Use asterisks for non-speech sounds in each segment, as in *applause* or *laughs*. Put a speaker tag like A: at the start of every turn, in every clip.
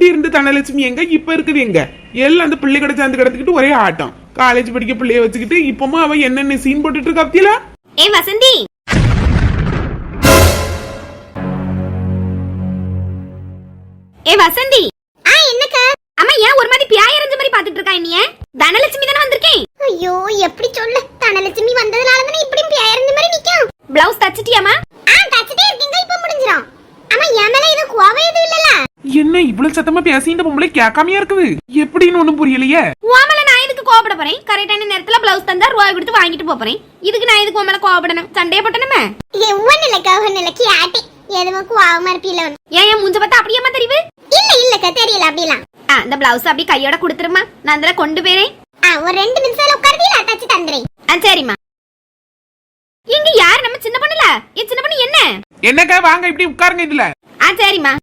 A: முந்தி இருந்து தனலட்சுமி எங்க? இப்ப இருக்குது எங்க? எல்லாம் அந்த பிள்ளை கடை சேர்ந்து கிடந்துக்கிட்டு ஒரே ஆட்டம். காலேஜ் படிக்க பிள்ளைய வச்சுக்கிட்டு இப்பமா அவ என்னென்ன சீன் போட்டுட்டு இருக்கா பத்தியில?
B: ஏ வசந்தி! ஏ வசந்தி! ஆ என்னக்கா? அம்மா ஏன் ஒரு மாதிரி பியாய் எறிஞ்ச மாதிரி பாத்துட்டு இருக்கா நீ தனலட்சுமி தானே வந்திருக்கேன்.
C: ஐயோ எப்படி சொல்ல? தனலட்சுமி வந்ததுனால தானே இப்படி பேரந்த மாதிரி நிக்கும்.
B: பிளவுஸ் தச்சிட்டியாமா
C: ஆ தச்சிட்டே இருக்கீங்க இப்ப முடிஞ்சிரும் ஆமா என் மேல இது கோவம் எதுவும் இல்லல
A: என்ன இவ்வளவு சத்தமா பேசி இந்த பொம்பளை கேட்காமையா இருக்குது? எப்படின்னு ஒண்ணும் புரியலையே.
B: உன் நான் இதுக்கு கோவப்பட போறேன்? கரெக்டான நேரத்துல பிளவுஸ் தந்தா ரூபாய் கொடுத்து வாங்கிட்டு போறேன். இதுக்கு நான் இதுக்கு உன் மேல கோவப்படணும்? சண்டைய போட்டணுமே?
C: ஒன்னு இல்லக்கா ஒன்னு இல்ல கியாட்டி எதுவும் கோவமா இருப்பீல
B: ஏன் என் மூஞ்ச பார்த்தா அப்படியேமா தெரியுது?
C: இல்ல இல்லக்கா தெரியல அப்படிலாம்.
B: ஆ இந்த பிளவுஸ் அப்படி கையோட கொடுத்துருமா? நான் அதுல கொண்டு போறேன்
C: ஆ ஒரு ரெண்டு நிமிஷம் உட்கார்ந்தீல தச்சு தந்துறேன்.
B: ஆ சரிம்மா. இங்க யார்? நம்ம சின்ன பொண்ணுல? ஏ சின்ன பொண்ணு என்ன?
A: என்னக்கா வாங்க இப்படி உட்காருங்க இதுல.
B: ஆ சரிம்மா.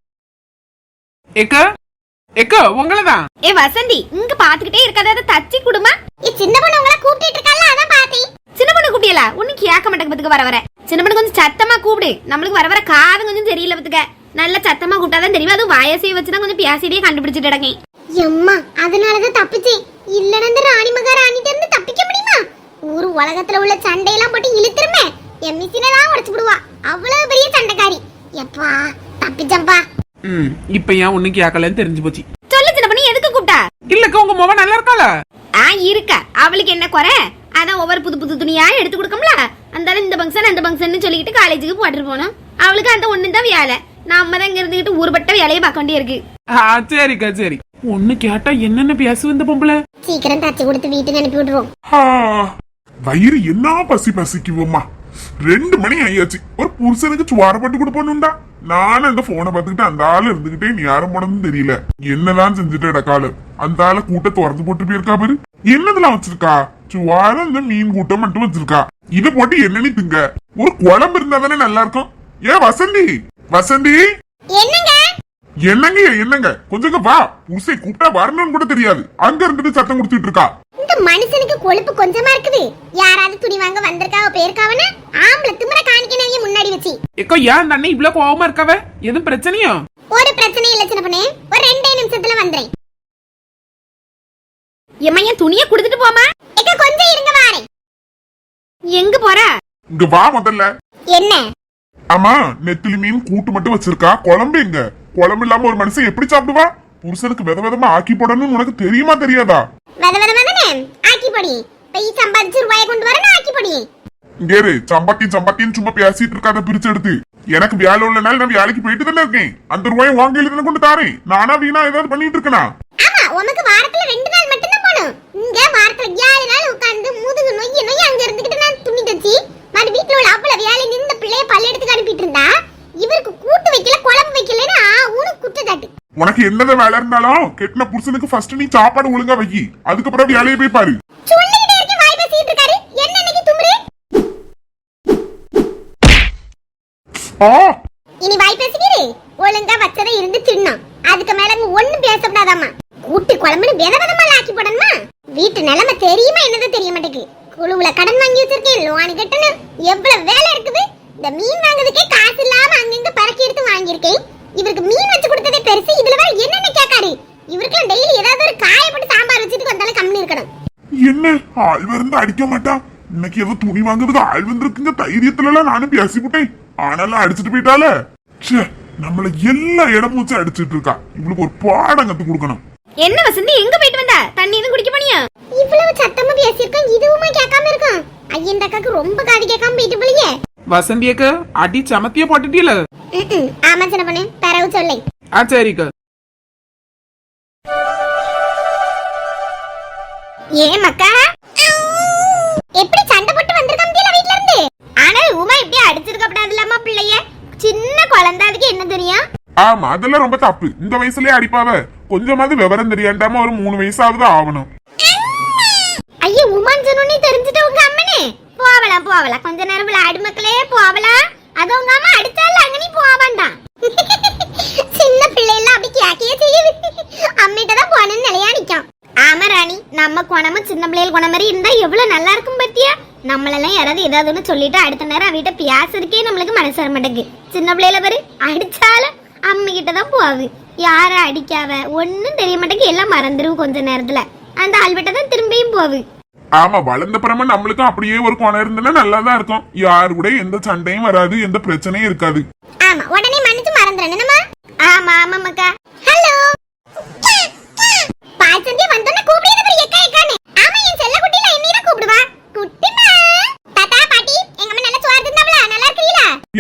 A: எக்க? எக்க உங்களதான்
B: ஏ வசந்தி இங்க பாத்துக்கிட்டே இருக்காத தச்சி குடுமா?
C: ஏ சின்ன பொண்ணு உங்களை கூப்பிட்டு இருக்கல அதான் பாத்தேன்.
B: சின்ன பொண்ணு கூப்பிடியல ஒன்னும் கேட்க மாட்டேங்க பத்துக்கு வர வர. சின்ன பொண்ணு கொஞ்சம் சத்தமா கூப்பிடு. நம்மளுக்கு வர வர காது கொஞ்சம் தெரியல பத்துக்க. நல்ல சத்தமா கூப்பிட்டாதான் தெரியும். அது வாயசையை வச்சுதான் கொஞ்சம் பேசிட்டே கண்டுபிடிச்சிட்டு இடக்கேன்
C: எம்மா அதனாலதான் தப்பிச்சேன். இல்லன்னா இந்த ராணி மகா ராணிட்ட இருந்து தப்பிக்க முடியுமா? ஊரு உலகத்துல உள்ள சண்டையெல்லாம் போட்டு இழுத்துருமே. என் மிஷினை தான் உடைச்சு விடுவா. அவ்வளவு பெரிய சண்டைக்காரி. எப்பா தப்பிச்சம்பா
A: ம் இப்ப ஏன் ஒண்ணும் கேட்கலன்னு தெரிஞ்சு போச்சு.
B: சொல்லு சின்ன பொண்ணு எதுக்கு கூப்பிட்டா?
A: இல்லக்கா உங்க முகம் நல்லா இருக்காள?
B: ஆ இருக்கா. அவளுக்கு என்ன குறை? அதான் ஒவ்வொரு புது புது துணியா எடுத்து கொடுக்கோம்ல? அந்த இந்த ஃபங்க்ஷன் அந்த ஃபங்க்ஷன் சொல்லிக்கிட்டு காலேஜுக்கு போட்டுட்டு போனோம். அவளுக்கு அந்த ஒண்ணு தான் வேலை. நாம தான் இங்க இருந்துகிட்டு ஊர்பட்ட வேலையை பார்க்க வேண்டிய இருக்கு
A: ஆ சரிக்கா சரி. ஒண்ணு கேட்டா என்னென்ன பேசுவ இந்த பொம்பளை?
C: சீக்கிரம் தச்சு கொடுத்து வீட்டுக்கு அனுப்பி விட்டுருவோம்.
D: ஆ, வயிறு என்ன பசி பசிக்குவோம்மா. ரெண்டு மணி ஆயாச்சு. ஒரு புருஷனுக்கு சுவார பட்டு கொடுப்பணும்டா நானும் அந்த போனை பார்த்துக்கிட்டு அந்த ஆளு இருந்துகிட்டே நீ யாரும் போனதுன்னு தெரியல. என்னதான் செஞ்சுட்டு இடக்காலு அந்த ஆளை கூட்ட திறந்து போட்டு போயிருக்கா பாரு. என்னதெல்லாம் வச்சிருக்கா? சுவாரம் இந்த மீன் கூட்டம் மட்டும் வச்சிருக்கா. இத போட்டு என்னன்னு திங்க? ஒரு குழம்பு இருந்தா தானே நல்லா இருக்கும் ஏன் வசந்தி? வசந்தி?
C: என்னங்க?
D: என்னங்க என்னங்க? கொஞ்சம் வா. புருஷை கூப்பிட்டா வரணும்னு கூட தெரியாது. அங்க இருந்துட்டு சத்தம் கொடுத்துட்டு இருக்கா.
C: இந்த மனுஷனுக்கு கொழுப்பு கொஞ்சமா இருக்குது. யாராவது துணி வாங்க வந்திருக்காவ போயிருக்காவனா ஆம்பளை திமிர காணிக்கணும் முன்னாடி வச்சு.
A: எக்கோ ஏன் அண்ணன் இவ்வளவு கோவமா இருக்காவ? எதுவும் பிரச்சனையா?
C: ஒரு பிரச்சனை இல்ல சின்ன பொண்ணு. ஒரு ரெண்டே நிமிஷத்துல வந்துறேன்.
B: எம்மா என் துணியை கொடுத்துட்டு போமா
C: எக்க கொஞ்சம் இருங்க வாரேன்.
B: எங்க போற?
D: இங்க வா முதல்ல.
C: என்ன?
D: ஆமா நெத்திலி மீன் கூட்டு மட்டும் வச்சிருக்கா. குழம்பு எங்க? குழம்பு இல்லாம ஒரு மனுஷன் எப்படி சாப்பிடுவா? புருஷனுக்கு வித விதமா ஆக்கி போடணும்னு உனக்கு தெரியுமா தெரியாதா?
C: வத ஆக்கி பொடி பெய் சம்பாதிச்சு ரூபாயை கொண்டு வரணும் ஆக்கி பொடி
D: இங்க இரு சம்பாத்தி சம்பாத்தின்னு சும்மா பேசிட்டு இருக்காத பிரிச்சு எடுத்து. எனக்கு வேலை உள்ள நாள் நான் வேலைக்கு போயிட்டு தானே இருக்கேன். அந்த ரூபாயை வாங்க எழுதுன கொண்டு தாரேன். நானா வீணா ஏதாவது பண்ணிட்டு இருக்கனா?
C: ஆமா உனக்கு வாரத்துல ரெண்டு நாள் மட்டும் தான் இங்க வாரத்துல ஏழு நாள் உட்கார்ந்து முதுகு நொய்ய நொய்ய அங்க இருந்துகிட்டு நான் துணி தச்சு மறு வீட்டுல உள்ள அவ்வளவு வேலை நின்று இந்த பிள்ளைய பல்ல எடுத்து அனுப்பிட்டு இருந்தா இவருக்கு கூட்டு வைக்கல குழம்பு வைக்கலன்னு ஆ ஊனு குற்றச்சாட்டு
D: உனக்கு என்னதான் வேலை இருந்தாலும் கெட்டின புருஷனுக்கு ஃபர்ஸ்ட் நீ சாப்பாடு ஒழுங்கா வைக்கி அதுக்கப்புறம் வேலையை போய் பாரு.
C: இனி வாய் பேசிக்கிரு. ஒழுங்கா வச்சதை இருந்து தின்னான் அதுக்கு மேல அங்க ஒண்ணும் பேசப்படாதாம்மா. கூட்டு குழம்புன்னு வித விதமா ஆக்கி போடணுமா? வீட்டு நிலைமை தெரியுமா என்னது தெரிய மாட்டேங்குது. குழுவுல கடன் வாங்கி வச்சிருக்கேன் லோன் கட்டணும். எவ்வளவு வேலை இருக்குது? இந்த மீன் வாங்குறதுக்கே காசு இல்லாம அங்கங்க பறக்கி எடுத்து வாங்கியிருக்கேன். இவருக்கு மீன் வச்சு கொடுத்ததே பெருசு இதுல வேற என்னென்ன கேட்காரு இவருக்குலாம் டெய்லி ஏதாவது ஒரு காயப்பட்டு சாம்பார் வச்சுட்டு வந்தாலும் கம்மி இருக்கணும்.
D: என்ன? ஆள் வந்து அடிக்க மாட்டான் இன்னைக்கு ஏதோ துணி வாங்குறது ஆள் வந்திருக்குங்க தைரியத்துல எல்லாம் நானும் பேசி விட்டேன் ஆனாலும் அடிச்சிட்டு போயிட்டால? ச்சே நம்மள எல்லா இடமும் வச்சு அடிச்சிட்டு இருக்கா. இவளுக்கு ஒரு பாடம் கத்து கொடுக்கணும்.
B: என்ன வசந்தி எங்க போயிட்டு வந்த? தண்ணி எதுவும் குடிக்க போனியா?
C: இவ்வளவு சத்தமா பேசியிருக்கோம் இதுவுமா கேட்காம இருக்கும். ஐயன் அக்காக்கு ரொம்ப காது கேட்காம போயிட்டு போலியே.
A: வசந்தி அக்கா அடி சமத்திய போட்டுட்டீல.
C: ஆமா சின்ன பொண்ணு பிறகு சொல்லை
A: ஆ சரிக்கா
C: ஏன் மக்கா? எப்படி சண்டை போட்டு வந்திருக்காம வீட்ல இருந்து
B: ஆனா உமா இப்படி அடிச்சிருக்க கூடாதுலாமா பிள்ளைய. சின்ன குழந்தை அதுக்கு என்ன தெரியும்
D: ஆமா அதெல்லாம் ரொம்ப தப்பு. இந்த வயசுலயே அடிப்பாவ. கொஞ்சமாவது விவரம் தெரியாண்டாம ஒரு மூணு வயசாவது ஆகணும்.
C: ஐயோ உமான் சொன்னே தெரிஞ்சுட்டு உங்க அம்மனே?
B: போவலாம் போவலாம். கொஞ்ச நேரம் விளையாடு மக்களே போவலாம். அது உங்க அம்மா அடிச்சால அங்க நீ போக வேண்டாம்
C: கேக்கையே செய்யுது அம்மிட்ட தான் போனேன்னு நிலையா நிக்கும்
B: ஆமா ராணி நம்ம குணமும் சின்ன பிள்ளைகள் குணம் மாதிரி இருந்தா எவ்வளவு நல்லா இருக்கும் பத்தியா நம்மளெல்லாம் யாராவது ஏதாவது ஒண்ணு சொல்லிட்டு அடுத்த நேரம் அவகிட்ட பேசுறதுக்கே நம்மளுக்கு மனசு வர சின்ன பிள்ளையில பாரு அடிச்சாலும் அம்மி கிட்ட தான் போகுது யார அடிக்காவ ஒன்னும் தெரிய மாட்டேங்குது எல்லாம் மறந்துரும் கொஞ்ச நேரத்துல அந்த ஆள்கிட்ட தான் திரும்பியும் போவு
D: ஆமா வளர்ந்த பிறம நம்மளுக்கும் அப்படியே ஒரு குணம் இருந்ததுன்னா நல்லா தான் இருக்கும் யாரு கூட எந்த சண்டையும் வராது எந்த பிரச்சனையும் இருக்காது
C: ஆமா உடனே மன்னிச்சு மறந்துறேன் என்னமா
B: ஆமா ஆமா மக்கா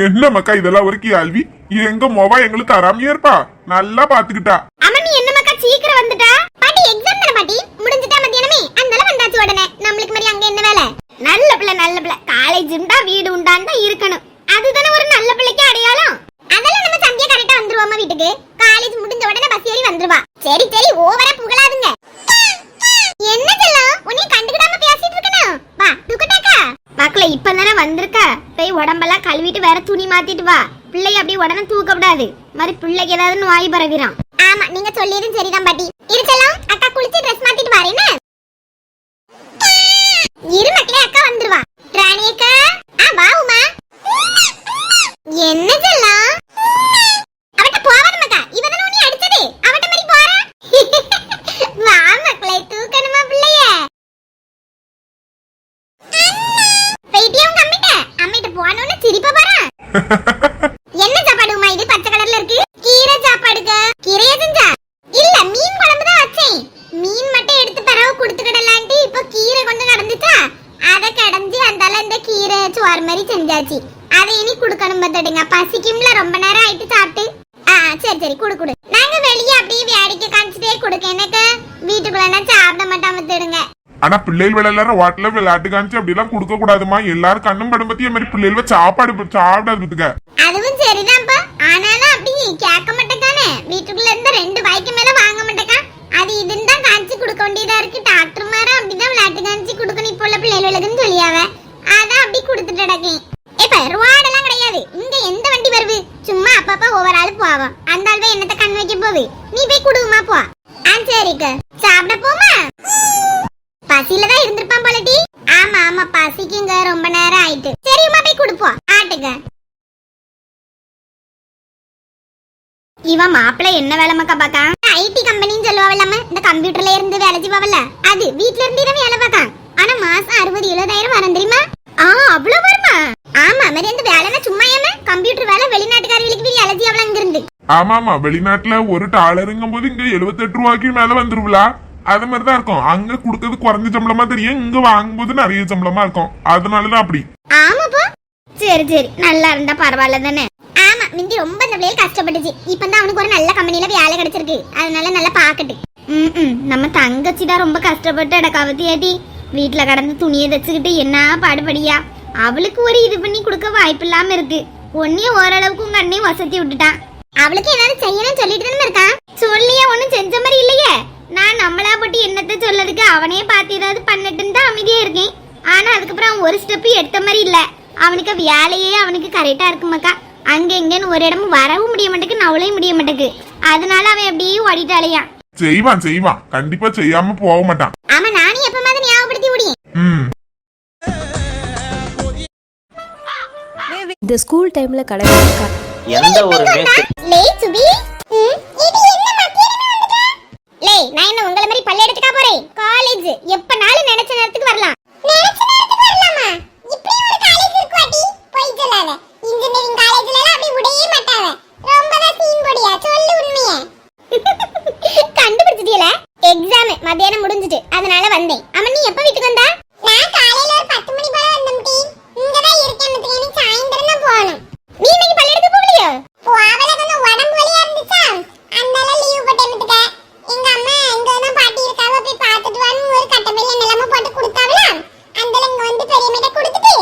D: என்ன மக்கா இதெல்லாம் ஒரு கேள்வி. எங்க மொபா எங்களுக்கு தராமையே இருப்பா? நல்லா பாத்துக்கிட்டா.
C: அம்மா நீ என்ன மக்கா சீக்கிரம் வந்துட்டா பாட்டி எக்ஸாம் தானே பாட்டி முடிஞ்சிட்டா மத்தியானமே அதனால வந்தாச்சு உடனே நம்மளுக்கு மாதிரி அங்க என்ன வேலை
B: நல்ல பிள்ளை நல்ல பிள்ளை காலேஜ் உண்டா வீடு உண்டான்னு தான் இருக்கணும் அதுதானே ஒரு நல்ல பிள்ளைக்கு அடையாளம்
C: அதெல்லாம் நம்ம சந்தியா கரெக்டா வந்துருவோமா வீட்டுக்கு காலேஜ் முடிஞ்ச உடனே பஸ் ஏறி வந்துருவா சரி சரி ஓவரா புகழாதுங்க என்ன செல்லம் உன்னை கண்டுக்கிடாம பேசிட்டு இருக்கணும் வா துக்கட்டாக்கா
B: மக்களே இப்பதானே வந்திருக்க போய் உடம்பெல்லாம் கழுவிட்டு வேற துணி மாத்திட்டு வா பிள்ளைய அப்படியே உடனே தூக்க கூடாது மாதிரி வாய் பரவிறான் நோய் பரவிடும்
C: ஆமா நீங்க சொல்லியதும் சரிதான் பாட்டி இரு செல்லம் அக்கா குளிச்சு ட்ரெஸ் மாத்திட்டு வரேன்னு இரு மக்களே அக்கா வந்துருவா ராணி அக்கா ஆ வா உமா என்ன செல்லம் அவட்ட போவாத மக்கா இவதான் உன்னை அடிச்சது அவட்ட மாதிரி போறா வா மக்களே தூக்கணுமா பிள்ளைய போயிட்டியா உங்க அம்மிட்ட அம்மிட்ட போனோன்னு சிரிப்ப போறா என்ன சாப்பாடு உமா இது பச்சை கலர்ல இருக்கு கீரை சாப்பாடுங்க கீரையா செஞ்சா இல்ல மீன் குழம்பு தான் வச்சேன் மீன் மட்டும் எடுத்து பிறகு கொடுத்துக்கிடலான்ட்டு இப்போ கீரை கொண்டு நடந்துச்சா அதை கடைஞ்சி அந்தால இந்த கீரை சோறு மாதிரி செஞ்சாச்சு அதை இனி பார்த்துடுங்க பசிக்கும்ல ரொம்ப நேரம் ஆயிட்டு சாப்பிட்டு. ஆ சரி சரி குடு குடு. நாங்க வெளியே அப்படியே வேடிக்கை காமிச்சிட்டே கொடுக்க. எனக்கு வீட்டுக்குள்ள சாப்பிட மாட்டாம தேடுங்க
D: ஆனா பிள்ளைகள் விளையாடுற வாட்டில விளையாட்டு காமிச்சு அப்படி எல்லாம் கொடுக்க கூடாதுமா? எல்லாரும் கண்ணும் படம் பத்தி மாதிரி பிள்ளைகள் சாப்பாடு சாப்பிடாதுங்க
C: அதுவும் சரிதான்ப்பா. ஆனாலும் அப்படி கேட்க மாட்டேக்கானே வீட்டுக்குள்ள இருந்து ரெண்டு வாய்க்கு மேல வாங்க மாட்டேக்கா அது இதுன்னு தான் காமிச்சு கொடுக்க வேண்டியதா இருக்கு. டாக்டர் மார அப்படிதான் விளையாட்டு காமிச்சு கொடுக்கணும் இப்போ உள்ள பிள்ளைகளுக்குன்னு சொல்லியாவ. அதான் அப்படி கொடுத்துட்டு கிடக்கேன் இப்ப ரோடெல்லாம் கிடையாது இங்க எந்த வண்டி வருது சும்மா அப்பப்ப ஒவ்வொரு ஆளு போவோம் அந்த ஆள் போய் என்னத்த கண் வைக்க போகுது நீ போய் குடுமா போ ஆ சரிக்கு சாப்பிட போமா பசியில தான் இருந்திருப்பான் போலட்டி ஆமா ஆமா பசிக்குங்க ரொம்ப நேரம் ஆயிட்டு சரி உமா போய் கொடுப்போம் ஆட்டுங்க
B: இவன் மாப்பிள்ளை என்ன வேலை மக்கா பாக்கா
C: ஐடி கம்பெனின்னு சொல்லுவாங்கல்ல இந்த கம்ப்யூட்டர்ல இருந்து வேலை செய்வாங்கல்ல அது வீட்ல இருந்தே தான் வேலை பார்க்கான் ஆனா மாசம் அறுபது எழுபதாயிரம் வரும் தெரியுமா?
B: ஆ அவ்வளவு வருமா?
C: ஆமா மாதிரி அந்த வேலைனா சும்மா ஏமா கம்ப்யூட்டர் வேலை வெளிநாட்டுக்காரர்களுக்கு வேலை அவ்வளவு அங்க இருந்து
D: ஆமா ஆமா வெளிநாட்டுல ஒரு டாலருங்கும் போது இங்க எழுபத்தெட்டு ரூபாய்க்கு மேல வந்துருவலா? அது மாதிரிதான் இருக்கும். அங்க கொடுக்கறது குறைஞ்ச சம்பளமா தெரியும். இங்க வாங்கும்போது நிறைய சம்பளமா இருக்கும். அதனாலதான் அப்படி.
C: ஆமாப்பா
B: சரி சரி. நல்லா இருந்தா பரவாயில்ல தானே
C: மிந்தி ரொம்ப இந்த பிள்ளைகள் கஷ்டப்பட்டுச்சு. இப்பதான் அவனுக்கு ஒரு நல்ல கம்பெனியில் வேலை கிடைச்சிருக்கு. அதனால நல்லா பார்க்கட்டு
B: ம் நம்ம தங்கச்சி தான் ரொம்ப கஷ்டப்பட்டு இடக்காவத்தி ஏட்டி. வீட்டில் கடந்து துணியை தச்சுக்கிட்டு என்ன பாடுபடியா? அவளுக்கு ஒரு இது பண்ணி கொடுக்க வாய்ப்பு இல்லாமல் இருக்கு. ஒன்னையும் ஓரளவுக்கு உங்க அண்ணையும் வசதி விட்டுட்டான்.
C: அவளுக்கு ஏதாவது செய்யணும்னு சொல்லிட்டு தானே இருக்கான்
B: சொல்லியே ஒன்றும் செஞ்ச மாதிரி இல்லையே. நான் நம்மளா போட்டு என்னத்தை சொல்லதுக்கு அவனே பார்த்து ஏதாவது பண்ணட்டுன்னு தான் அமைதியாக இருக்கேன். ஆனால் அதுக்கப்புறம் ஒரு ஸ்டெப்பு எடுத்த மாதிரி இல்லை. அவனுக்கு வேலையே அவனுக்கு கரெக்டாக இருக்குமாக்கா. அங்க எங்கன்னு ஒரு இடமும் வரவும் முடிய மாட்டேக்கு நவளையும் முடிய மாட்டேக்கு அதனால அவன் அப்படியே ஓடிட்டாலையா
D: செய்வான் செய்வான். கண்டிப்பா செய்யாம போக மாட்டான்.
C: ஆமா நானும் எப்ப மாதிரி ஞாபகப்படுத்தி முடியும்.
D: ம்.
E: இந்த ஸ்கூல் டைம்ல கடை
F: எந்த ஒரு
C: லே சுபி. ம், இது என்ன மத்தியானமே வந்துட்டா? லே நான் என்ன உங்கள மாதிரி பல்ல எடுத்துக்கா போறேன் காலேஜ் எப்பனாலும் நினைச்ச நேரத்துக்கு வரலாம் நினைச்ச நேரத்துக்கு வரலாமா இப்படி ஒரு காலேஜ் இருக்கு அடி போய் சொல்லாத இன்ஜினியரிங் காலேஜ்ல எல்லாம் அப்படி விடவே மாட்டாங்க ரொம்ப தான் சீன் போடியா சொல்லு உண்மைய கண்டுபிடிச்சிட்டீல எக்ஸாம் மத்தியானம் முடிஞ்சிட்டு அதனால வந்தேன் அம்மா நீ எப்ப வீட்டுக்கு வந்தா நான் காலையில ஒரு 10 மணி போல வந்தேன் டி இங்க தான் இருக்கேன் மத்தியானம் சாயந்தரம் தான் போகணும் நீ இன்னைக்கு பள்ளியெடுக்க போகலையோ அவளை கொஞ்சம் உடம்பு வலியா இருந்துச்சா அதனால லீவ் போட்டு எங்க அம்மா இங்க தான் பாட்டி இருக்காவ போய் பார்த்துட்டு வான்னு ஒரு கட்டமையில நிலம போட்டு கொடுத்தாவல அந்த இங்க வந்து பெரியமிட்ட கொடுத்துட்டு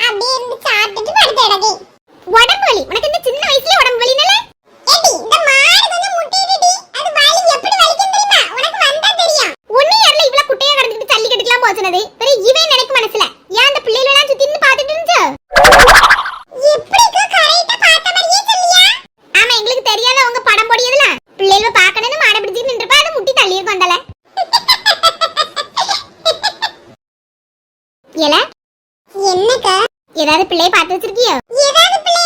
C: அப்படியே இருந்து சாப்பிட்டுட்டு படுத்து இடகை உடம்பு வலி உனக்கு இந்த சின்ன வயசுல உடம்பு வலினால ஏடி இந்த மாடு கொஞ்சம் முட்டிடுடி அது வலி எப்படி வலிக்கும் தெரியுமா உனக்கு வந்தா தெரியும் ஒண்ணு யாரல இவ்ளோ குட்டையா கடந்துட்டு தள்ளி கட்டிக்கலாம் போச்சுனது பெரிய இவன் நினைக்கு மனசுல ஏன் அந்த பிள்ளைகள் எல்லாம் சுத்தி நின்னு பார்த்துட்டு இருந்துச்சு எப்படிக்கு கரெக்ட்டா பார்த்த மாதிரியே சொல்லியா ஆமா எங்களுக்கு தெரியாத உங்க படம் போடியதுல பிள்ளைகள பார்க்கணும்னு மாட பிடிச்சி நின்றப்ப அது முட்டி தள்ளி இருக்கும் அந்தால ஏல? என்னக்கா? ஏதாவது பிள்ளைய பார்த்து வச்சிருக்கியோ? ஏதாவது பிள்ளை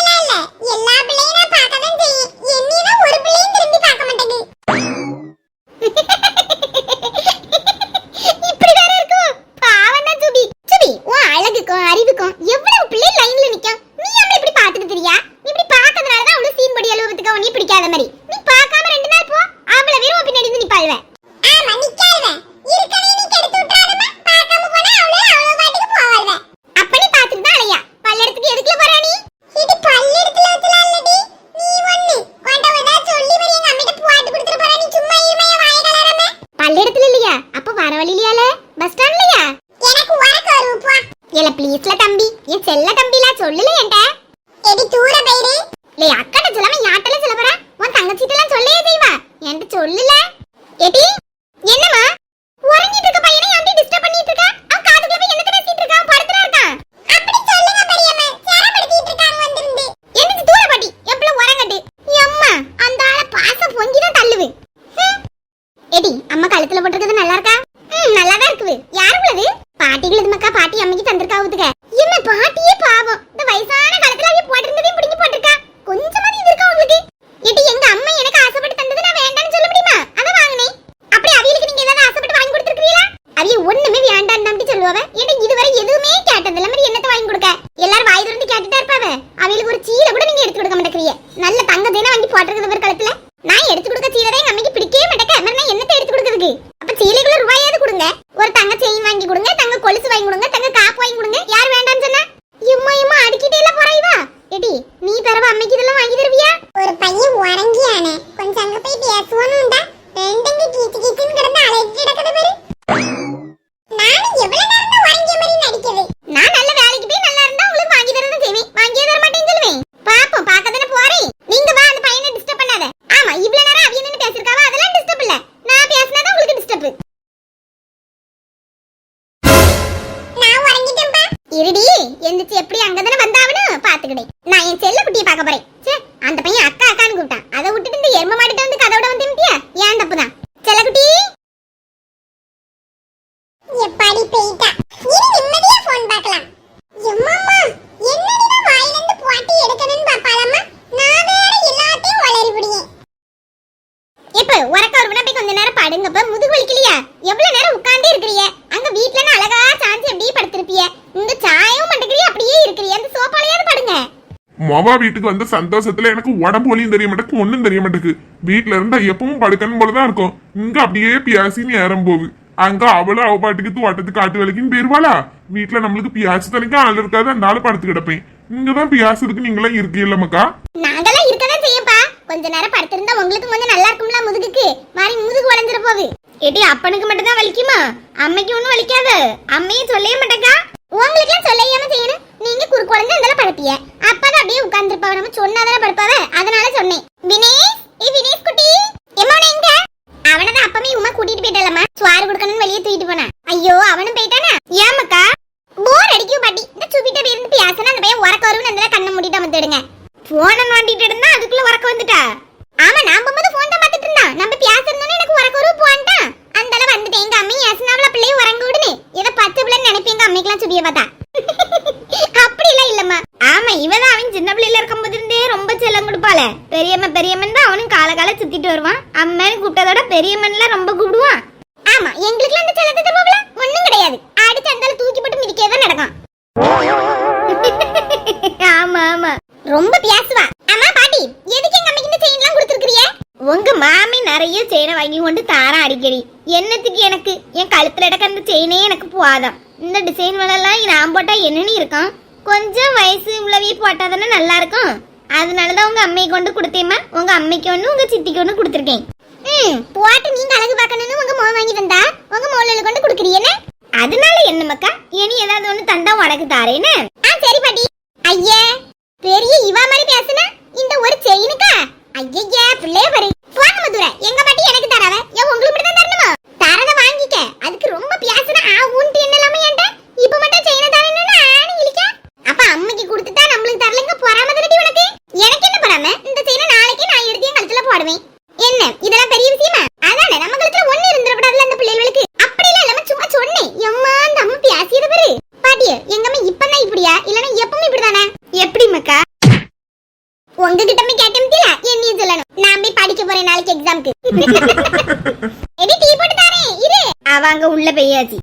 C: கீத்து கீத்துன்னு கிடந்து அழைச்சி கிடக்குது
D: அவ வீட்டுக்கு வந்த சந்தோஷத்துல எனக்கு உடம்பு வலியும் தெரிய மாட்டேக்கு ஒன்றும் தெரிய மாட்டேக்கு வீட்டுல இருந்தா எப்பவும் படுக்கணும் போலதான் இருக்கும். இங்க அப்படியே பியாசின்னு நேரம் போகுது அங்க அவளும் அவ பாட்டுக்கு தோட்டத்துக்கு காட்டு வேலைக்குன்னு போயிருவாளா? வீட்டுல நம்மளுக்கு பியாசு தலைக்கும் ஆள் இருக்காது அந்த ஆளு படுத்து கிடப்பேன். இங்கதான் பியாசி இருக்கு நீங்களாம் இருக்கீல்ல மக்கா?
C: நாங்களாம் இருக்கதான் செய்யப்பா. கொஞ்ச நேரம் படுத்திருந்தா உங்களுக்கு கொஞ்சம் நல்லா இருக்கும்ல முதுகுக்கு. மாறி முதுகு வளைஞ்சிட போகுது
B: ஏடி அப்பனுக்கு மட்டும் தான் வலிக்குமா? அம்மைக்கு ஒண்ணும் வலிக்காது. அம்மையும் சொல்லவே மாட்டேக்கா.
C: உங்களுக்கு சொல்லையாம செய்யணும். நீங்க குறுக்குழந்து அதெல்லாம் படுத்திய அப்பதான் அப்படியே உட்கார்ந்துருப்பாவ. நம்ம சொன்னாதானே படுப்பாவ? அதனால சொன்னேன்.
B: பரவாயில்ல பெரியம்மன் பெரியம்மன் தான் அவனும் கால கால சுத்திட்டு வருவான். அம்மன்னு கூப்பிட்டதோட பெரியம்மன்ல ரொம்ப கூப்பிடுவான்.
C: ஆமா எங்களுக்குலாம் அந்த செல்லத்தை திரும்பலாம் ஒண்ணும் கிடையாது. அடிச்சு அந்த தூக்கி போட்டு மிதிக்கவே தான் நடக்கும். *laughs*
B: ஆமா ஆமா.
C: ரொம்ப பியாசுவா. ஆமா பாட்டி எதுக்கு எங்க அம்மைக்கு இந்த செயின்லாம் கொடுத்துருக்கிறியே
B: உங்க மாமி நிறைய செயினை வாங்கி கொண்டு தாரா அடிக்கடி. என்னத்துக்கு எனக்கு? என் கழுத்துல இடக்க அந்த செயினே எனக்கு போகாதான் இந்த டிசைன் வளெல்லாம் நான் போட்டா என்னன்னு இருக்கும்? கொஞ்சம் வயசு உள்ளவே போட்டா தானே நல்லா இருக்கும்? அதனால தான் உங்கள் அம்மையை கொண்டு கொடுத்தேம்மா உங்கள் அம்மைக்கு ஒன்று உங்கள் சித்திக்கு ஒன்று கொடுத்துருக்கேன்.
C: ம் போட்டு நீங்கள் அழகு பார்க்கணும்னு உங்கள் மோ வாங்கி தந்தா உங்கள் மோலில் கொண்டு கொடுக்குறீங்கன்னு
B: அதனால என்ன மக்கா? இனி ஏதாவது ஒன்று தந்தா உனக்கு தாரேன்னு
C: ஆ சரி பாட்டி. ஐயே பெரிய இவா மாதிரி பேசுன இந்த ஒரு செயினுக்கா? ஐயய்யா பிள்ளைய பாரு. போன மதுர. எங்க பாட்டி எனக்கு தராவ? ஏன் உங்களுக்கு மட்டும் தான் தரணுமா? தரத வாங்கிக்க. அதுக்கு ரொம்ப பேசுன ஆ என்ன இல்லாம ஏன்டா இப்ப மட்டும் செயினை தரணும்னு ஆனு இழிக்க? அப்ப அம்மைக்கு கொடுத்துட்டா
B: நம்மள வாங்க உள்ள பெய்யாச்சு.